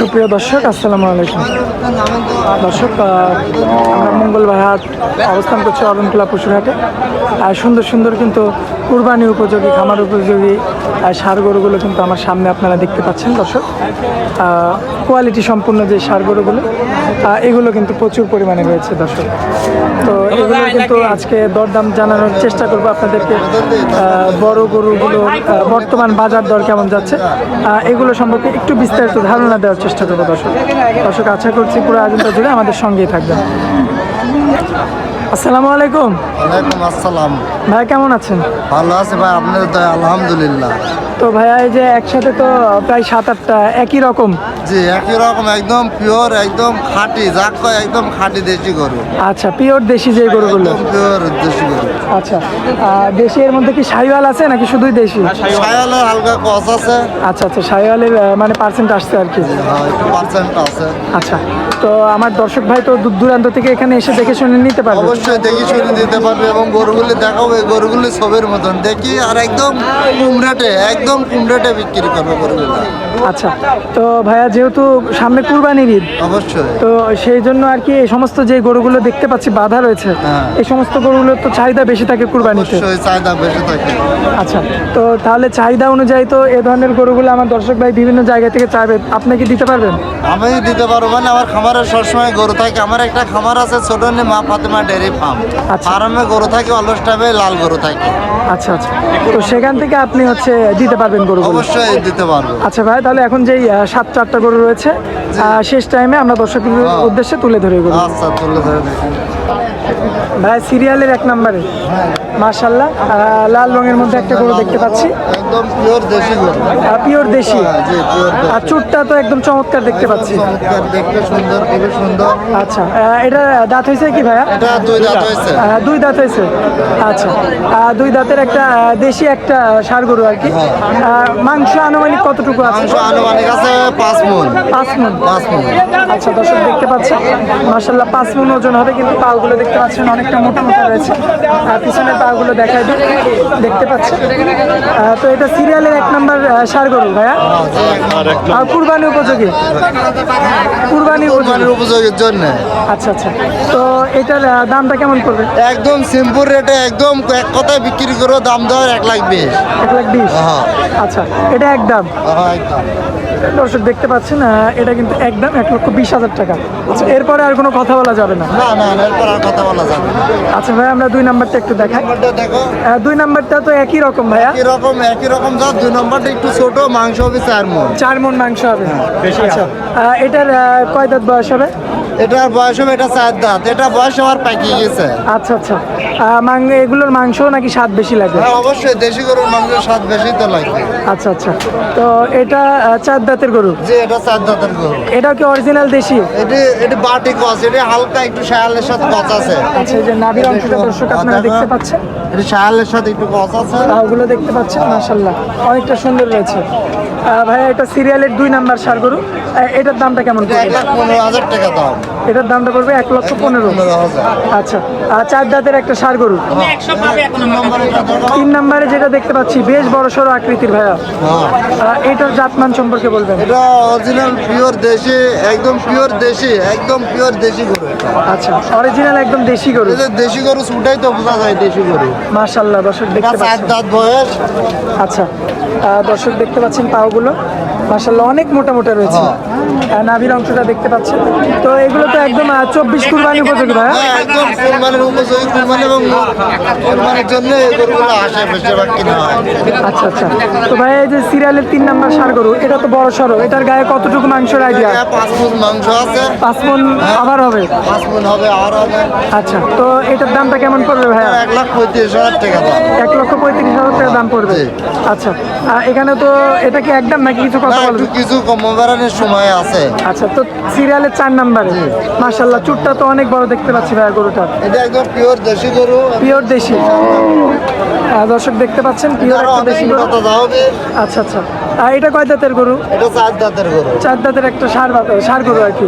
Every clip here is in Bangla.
সুপ্রিয় দর্শক, আসসালামু আলাইকুম। দর্শক আমরা মঙ্গলবার হাট অবস্থান করছি অরণকুলা পশুরহাটে। আর সুন্দর সুন্দর কিন্তু কুরবানি উপযোগী, খামার উপযোগী ষাঁড় গরুগুলো কিন্তু আমার সামনে আপনারা দেখতে পাচ্ছেন, দর্শক। কোয়ালিটি সম্পূর্ণ যে ষাঁড় গরুগুলো এগুলো কিন্তু প্রচুর পরিমাণে রয়েছে, দর্শক। তো এগুলো কিন্তু আজকে দরদাম জানানোর চেষ্টা করব আপনাদেরকে। বড় গরুগুলো বর্তমান বাজার দর কেমন যাচ্ছে এগুলো সম্পর্কে একটু বিস্তারিত ধারণা দেওয়ার চেষ্টা করব দর্শক। দর্শক আশা করছি পুরো আয়োজনটা জুড়ে আমাদের সঙ্গেই থাকবেন। আসসালামু আলাইকুম। ওয়ালাইকুম আসসালাম। ভাই কেমন আছেন? ভালো আছে ভাই আপনাদের তো আলহামদুলিল্লাহ। তো ভাইয়া এই যে একসাথে তো প্রায় সাত আটটা একই রকম? জি একই রকম একদম পিওর একদম খাঁটি যাক কয় একদম খাঁটি দেশি গরু। আচ্ছা পিওর দেশি যে গরুগুলো? পিওর দেশি গরু। আচ্ছা দেশি এর মধ্যে কি সাইওয়াল আছে নাকি শুধুই দেশি? সায়ালের হালকা কস আছে। আচ্ছা আচ্ছা সাইওয়ালের মানে পার্সেন্ট আসছে আর কি। হ্যাঁ, একটু পার্সেন্ট আছে। আচ্ছা তো আমার দর্শক ভাই তো দূর দূরান্ত থেকে এখানে এসে দেখে শুনে নিতে পারবে। অবশ্যই দেখে শুনে নিতে পারবে এবং গরুগুলো দেখাবো এই গরুগুলো সবের মতন। দেখি আর একদম কুমড়াটে একদম কুমড়াটে বিক্রি করবে গরুগুলো। আচ্ছা তো ভাইয়া যেহেতু সামনে কুরবানির ঈদ অবশ্যই। তো সেই জন্য আর কি এই সমস্ত যে গরুগুলো দেখতে পাচ্ছি বাধা রয়েছে হ্যাঁ। এই সমস্ত গরুগুলোর তো চাহিদা বেশি থাকে কুরবানিতে। অবশ্যই চাহিদা বেশি থাকে। আচ্ছা তো তাহলে চাহিদা অনুযায়ী তো এ ধরনের গরুগুলো আমার দর্শক ভাই বিভিন্ন জায়গা থেকে চাইবে আপনি কি দিতে পারবেন? আমি দিতে পারব মানে আমার খামারে সবসময় গরু থাকে। আমার একটা খামার আছে ছোট নে মা ফাতেমা ডেয়ারি ফার্ম। আচ্ছা। ফার্মে গরু থাকে অলস টাইমে লাল গরু থাকে। আচ্ছা আচ্ছা। তো সেখান থেকে আপনি হচ্ছে দিতে পারবেন গরুগুলো? অবশ্যই দিতে পারব। আচ্ছা ভাই তাহলে এখন যেই সাত চারটা গরু রয়েছে আহ, শেষ টাইমে আমরা দর্শকের হ্যাঁ। উদ্দেশ্যে তুলে ধরে গরু আচ্ছা তুলে ধরে ভাই সিরিয়ালের এক নম্বরে মার্শাল্লাহ লাল রঙের মধ্যে একটা গরু দেখতে পাচ্ছি। একদম পিওর দেশি গরু। পিওর দেশি? হ্যাঁ, জি পিওর আর চুটটা তো একদম চমৎকার দেখতে পাচ্ছি। চমৎকার দেখতে সুন্দর খুবই সুন্দর। আচ্ছা এটা দাঁত হয়েছে কি ভাইয়া? এটা দুই দাঁত হয়েছে। দুই দাঁত হয়েছে? আচ্ছা দুই দাঁতের একটা দেশি একটা সার গরু আর কি। আহ, মাংস আনুমানিক কতটুকু আছে? মাংস আনুমানিক আছে পাঁচ মন। পাঁচ মন। পাঁচ মন। আচ্ছা দর্শক দেখতে পাচ্ছেন মার্শাল্লাহ পাঁচ মন ওজন হবে কিন্তু পাগুলো দেখতে পাচ্ছেন অনেকটা মোটা মোটা রয়েছে। আর পিছনের পাগুলো দেখাই দিই দেখতে পাচ্ছেন। তো এটা সিরিয়ালের এক নম্বর সার গরু ভাইয়া? আর কুরবানি উপযোগী? কুরবানি উপযোগীর উপযোগীর জন্য। আচ্ছা আচ্ছা। তো এটার দামটা কেমন পড়বে? একদম সিম্পল রেটে একদম এক কথায় বিক্রি করো দাম দেওয়ার এক লাখ বিশ। এক লাখ বিশ? হ্যাঁ। আচ্ছা এটা একদম হ্যাঁ, একদম দর্শক দেখতে পাচ্ছেন এটা কিন্তু একদম এক লক্ষ বিশ হাজার টাকা। আচ্ছা এরপরে আর কোনো কথা বলা যাবে না? না না না, এরপর আর কথা বলা যাবে না। আচ্ছা ভাই আমরা দুই নাম্বারটা একটু দেখাই। নম্বরটা দেখো। দুই নাম্বারটা তো একই রকম ভাইয়া। একই রকম একই রকম যা দুই নম্বরটা একটু ছোট মাংস হবে চার মন। চার মন মাংস হবে। বেশি আচ্ছা এটার কয় দাঁত বয়স হবে? এটার বয়স হবে এটা চার দাঁত। এটা বয়স আমার পাকিয়ে গেছে। আচ্ছা আচ্ছা। এগুলোর মাংস নাকি স্বাদ বেশি লাগে? হ্যাঁ অবশ্যই দেশি গরুর মাংসের স্বাদ বেশি তো লাগবে আচ্ছা আচ্ছা। তো এটা চার দাঁতের গরু? যে এটা চার দাঁতের গরু। এটা কি অরিজিনাল দেশি? এটি এটি বাটি কস এটি হালকা একটু শায়ালের সাথে কচ আছে। আচ্ছা যে নাভির অংশটা দর্শক আপনারা দেখতে পাচ্ছেন? এটি শায়ালের সাথে একটু কচ আছে। ওগুলো দেখতে পাচ্ছেন মাশাল্লাহ অনেকটা সুন্দর রয়েছে। ভাইয়া এটা সিরিয়ালের দুই নাম্বার সার গরু। এটার দামটা কেমন এক লাখ পনেরো হাজার টাকা দাম। এটার দামটা পড়বে এক লক্ষ পনেরো। আচ্ছা আর চার দাঁতের একটা সার গরু। তিন নম্বর তিন নম্বরে যেটা দেখতে পাচ্ছি বেশ বড় সড়ো আকৃতির ভাইয়া। হ্যাঁ। এটার জাতমান সম্পর্কে বলবেন। এটা অরিজিনাল পিওর দেশি একদম পিওর দেশি একদম পিওর দেশি গরু আচ্ছা অরিজিনাল একদম দেশি গরু। দেশি গরু ছুটাই তো বোঝা যায় দেশি গরু। মাশাল্লাহ দর্শক দেখতে চার পাচ্ছেন। দাঁত বয়স। আচ্ছা দর্শক দেখতে পাচ্ছেন পাওগুলো। মাশাল্লাহ অনেক মোটা মোটা রয়েছে। হ্যাঁ। নাভির অংশটা দেখতে পাচ্ছেন। তো এগুলো তো একদম চব্বিশ কুরবানি উপযোগী ভাইয়া হ্যাঁ? একদম কুরবানির উপযোগী কুরবানি এবং কুরবানির জন্য গরুগুলো আসে বেশিরভাগ কিনা হয়। আচ্ছা আচ্ছা। তো ভাই এই যে সিরিয়ালের তিন নাম্বার সার গরু এটা তো বড় সড়ো। এটার গায়ে কতটুকু মাংসের আইডিয়া হ্যাঁ, পাঁচ মন মাংস আছে। পাঁচ মন আবার হবে? পাঁচ মন হবে আর হবে। আচ্ছা তো এটার দামটা কেমন পড়বে ভাইয়া? এক লাখ পঁয়ত্রিশ হাজার টাকা এক লক্ষ পঁয়ত্রিশ হাজার টাকা দাম পড়বে। আচ্ছা এখানে তো এটা কি একদম নাকি কিছু কথা বলবে? কিছু কম বেড়ানোর সময় আছে। আচ্ছা তো সিরিয়ালের চার নাম্বারে। মাশাল্লাহ চুটটা তো অনেক বড় দেখতে পাচ্ছি ভাইয়া গরুটা এটা একদম পিওর দেশি গরু। পিওর দেশি। দর্শক দেখতে পাচ্ছেন পিওর একটা দেশি গরু। আচ্ছা আচ্ছা। আর এটা কয় দাঁতের গরু? এটা চার দাঁতের গরু। চার দাঁতের একটা সার সার গরু আর কি।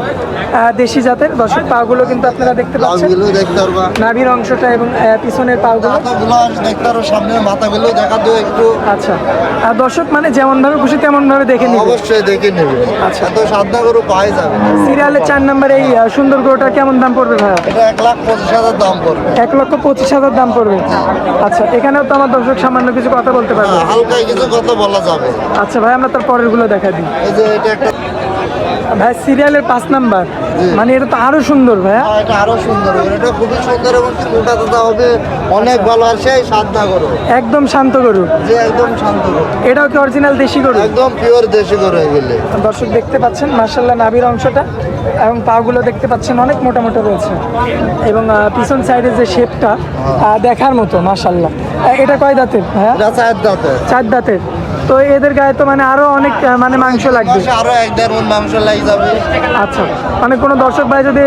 দেশি জাতের। দর্শক পাগুলো কিন্তু আপনারা দেখতে পাচ্ছেন। দেখতে পারবা। নাভির অংশটা এবং পিছনের পাগুলো। দেখতে পারো সামনের মাথাগুলো দেখা দিও একটু। আচ্ছা। আর দর্শক মানে যেমন ভাবে খুশি তেমন ভাবে দেখে নিবে। অবশ্যই দেখে নেবে। আচ্ছা। এত সাদা গরু পাওয়া যাবে না। সিরিয়ালের চার নম্বরে এই সুন্দর গরুটা কেমন দাম পড়বে ভাইয়া? এটা এক লাখ পঁচিশ হাজার দাম পড়বে। এক লক্ষ পঁচিশ হাজার দাম পড়বে। আচ্ছা এখানেও তো আমার দর্শক সামান্য কিছু কথা বলতে পারবে। হালকা কিছু কথা বলা যাবে। আচ্ছা ভাই আমরা তার পরেরগুলো দেখা দিই। এই যে এটা একটা ভাই সিরিয়ালের পাঁচ নাম্বার। মানে এটা তো আরও সুন্দর ভাইয়া। হ্যাঁ, এটা আরও সুন্দর। এটা খুবই সুন্দর এবং মোটা তাজা হবে অনেক ভালো আর সেই সাদা গরু। একদম শান্ত গরু। যে একদম শান্ত গরু। এটাও কি অরিজিনাল দেশি গরু? একদম পিওর দেশি গরু এগুলি। দর্শক দেখতে পাচ্ছেন মার্শাল্লাহ নাভির অংশটা এবং পাগুলো দেখতে পাচ্ছেন অনেক মোটা মোটা রয়েছে। এবং পিছন সাইডে যে শেপটা দেখার মতো মার্শাল্লাহ এটা কয় দাঁতের হ্যাঁ চার দাঁতের। চার দাঁতের। তো এদের গায়ে তো মানে আরও অনেক মানে মাংস লাগবে। আরও এক দেড় মন মাংস লাগে যাবে। আচ্ছা মানে কোনো দর্শক ভাই যদি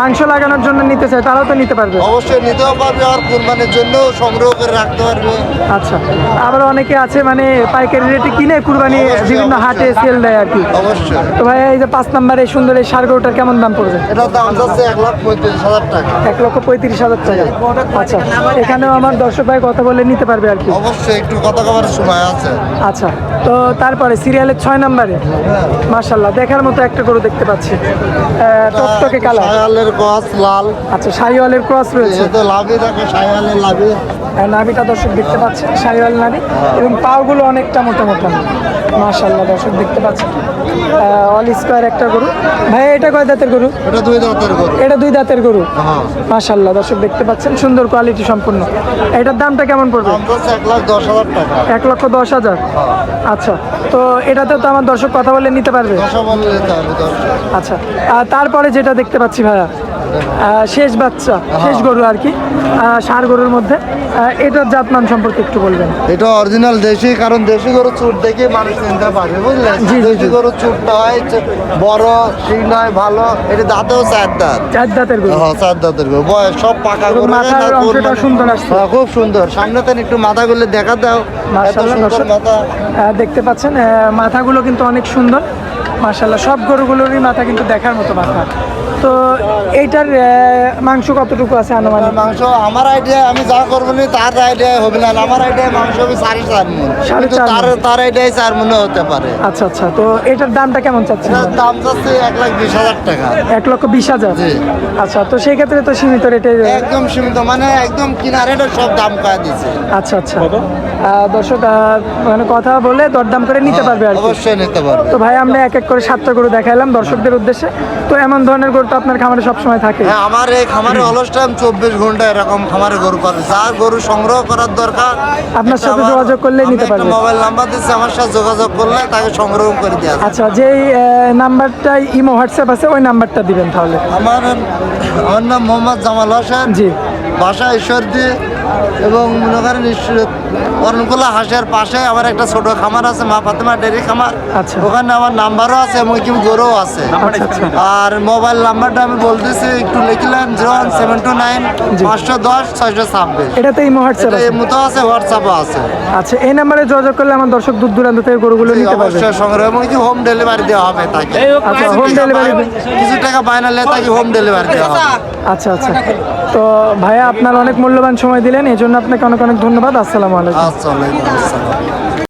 মাংস লাগানোর জন্য নিতে চায় তারাও তো নিতে পারবে। অবশ্যই নিতেও পারবে আর কুরবানির জন্য সংগ্রহ করে রাখতে পারবে। আচ্ছা আবার অনেকে আছে মানে পাইকারি রেটে কিনে কুরবানি বিভিন্ন হাটে সেল দেয় আর কি। অবশ্যই। তো ভাই এই যে পাঁচ নাম্বারে সুন্দর এই সার গরুটার কেমন দাম পড়বে? এটা দাম যাচ্ছে এক লাখ পঁয়ত্রিশ হাজার টাকা। এক লক্ষ পঁয়ত্রিশ হাজার টাকা। আচ্ছা এখানেও আমার দর্শক ভাই কথা বলে নিতে পারবে আর কি। অবশ্যই একটু কথা কবার সময় আছে। আচ্ছা তো তারপরে সিরিয়ালের ছয় নম্বরে মার্শাল্লাহ দেখার মতো একটা গরু দেখতে পাচ্ছি। টকটকে কালার। সায়ালের ক্রস লাল। আচ্ছা শাহিওয়ালের ক্রস রয়েছে। তো লাভে থাকে সায়ালের লাভে। নাভিটা দর্শক দেখতে পাচ্ছেন শাহিওয়াল নাভি। এবং পাওগুলো অনেকটা মোটা মোটা। মার্শাল্লাহ দর্শক দেখতে পাচ্ছেন। অল স্কোয়ার একটা গরু। ভাই এটা কয় দাঁতের গরু? এটা দুই দাঁতের গরু। এটা দুই দাঁতের গরু? হ্যাঁ। মাশাল্লাহ দর্শক দেখতে পাচ্ছেন সুন্দর কোয়ালিটি সম্পূর্ণ। এটার দামটা কেমন পড়বে? এক লাখ দশ হাজার টাকা। এক লক্ষ দশ হাজার? আচ্ছা তো এটাতে তো আমার দর্শক কথা বলে নিতে পারবে? আচ্ছা আর তারপরে যেটা দেখতে পাচ্ছি ভাইয়া শেষ বাচ্চা শেষ গরু আর কি। ষাঁড় গরুর মধ্যে। এটার জাতমান সম্পর্কে একটু বলবেন। এটা অরিজিনাল দেশি কারণ দেশি গরু চুট দেখে মানুষ চিনতে পারবে বুঝলেন দেশি গরু চুটটা হয় বড় শিং হয় ভালো। এটা দাঁতেও চার দাঁত। চার দাঁতের গরু। হ্যাঁ চার দাঁতের গরু। বয়স সব পাকা গরু মাথার না, অংশটা সুন্দর আসছে। হ্যাঁ, খুব সুন্দর। সামনে তেন একটু মাথাগুলো দেখা দাও। এত সুন্দর মাথা। দেখতে পাচ্ছেন মাথাগুলো কিন্তু অনেক সুন্দর। মাশাল্লাহ সব গরুগুলোরই মাথা কিন্তু দেখার মতো মাথা। তো এইটার মাংস কতটুকু আছে আনুমানিক? মাংস আমার আইডিয়া আমি যা করব নি তার আইডিয়া হবে না। আমার আইডিয়া মাংস হবে সাড়ে চার মন। সাড়ে তার। তার আইডিয়া চার মনে হতে পারে। আচ্ছা আচ্ছা তো এটার দামটা কেমন এটার দাম যাচ্ছে এক লাখ বিশ হাজার টাকা। এক লক্ষ বিশ হাজার? জি। আচ্ছা তো সেই ক্ষেত্রে তো সীমিত রেটে একদম সীমিত মানে একদম কিনারে সব দাম কয়া দিচ্ছে আচ্ছা আচ্ছা। দর্শক মানে কথা বলে দরদাম করে নিতে পারবে আর অবশ্যই নিতে পারবে। তো ভাই আমরা এক এক করে সাতটা গরু দেখাইলাম দর্শকদের উদ্দেশ্যে। তো এমন ধরনের গরু তো আপনার খামারে সবসময় থাকে। হ্যাঁ আমার এই খামারে অলস টাইম চব্বিশ ঘণ্টা এরকম খামারে গরু পাবে। যার গরু সংগ্রহ করার দরকার আপনার সাথে যোগাযোগ করলেই আমি নিতে পারবে। মোবাইল নাম্বার দিচ্ছি আমার সাথে যোগাযোগ করলে তাকে সংগ্রহ করে দেওয়া আচ্ছা যেই আহ, নাম্বারটাই ইমো হোয়াটসঅ্যাপ আছে ওই নাম্বারটা দিবেন তাহলে। আমার আমার নাম মোহাম্মদ জামাল হোসেন। জি। বাসা ঈশ্বরদী এবং মনে করেন অরণকুলা হাঁসের পাশে আমার একটা ছোট খামার আছে মা ফাতেমা ডেরি খামার। আচ্ছা। ওখানে আমার নাম্বারও আছে এবং কি গরুও আছে। আচ্ছা আচ্ছা আর মোবাইল নাম্বারটা আমি বলতেছি একটু লিখলেন zero one seven two nine. পাঁচশো দশ ছয়শো ছাব্বিশ। এটাতে ইমো হোয়াটসঅ্যাপ আছে? এর মতো আছে হোয়াটসঅ্যাপও আছে। আচ্ছা এই নাম্বারে যোগাযোগ করলে আমার দর্শক দূর দূরান্ত থেকে গরুগুলো নিতে পারবে। অবশ্যই সংগ্রহ এবং কি হোম ডেলিভারি দেওয়া হবে তাকে। আচ্ছা হোম ডেলিভারি কিছু টাকা বায়না নিলে তাকে হোম ডেলিভারি দেওয়া হবে। আচ্ছা আচ্ছা। তো ভাইয়া, আপনার অনেক মূল্যবান সময় দিলেন এই জন্য আপনাকে অনেক অনেক ধন্যবাদ। আসসালামু আলাইকুম।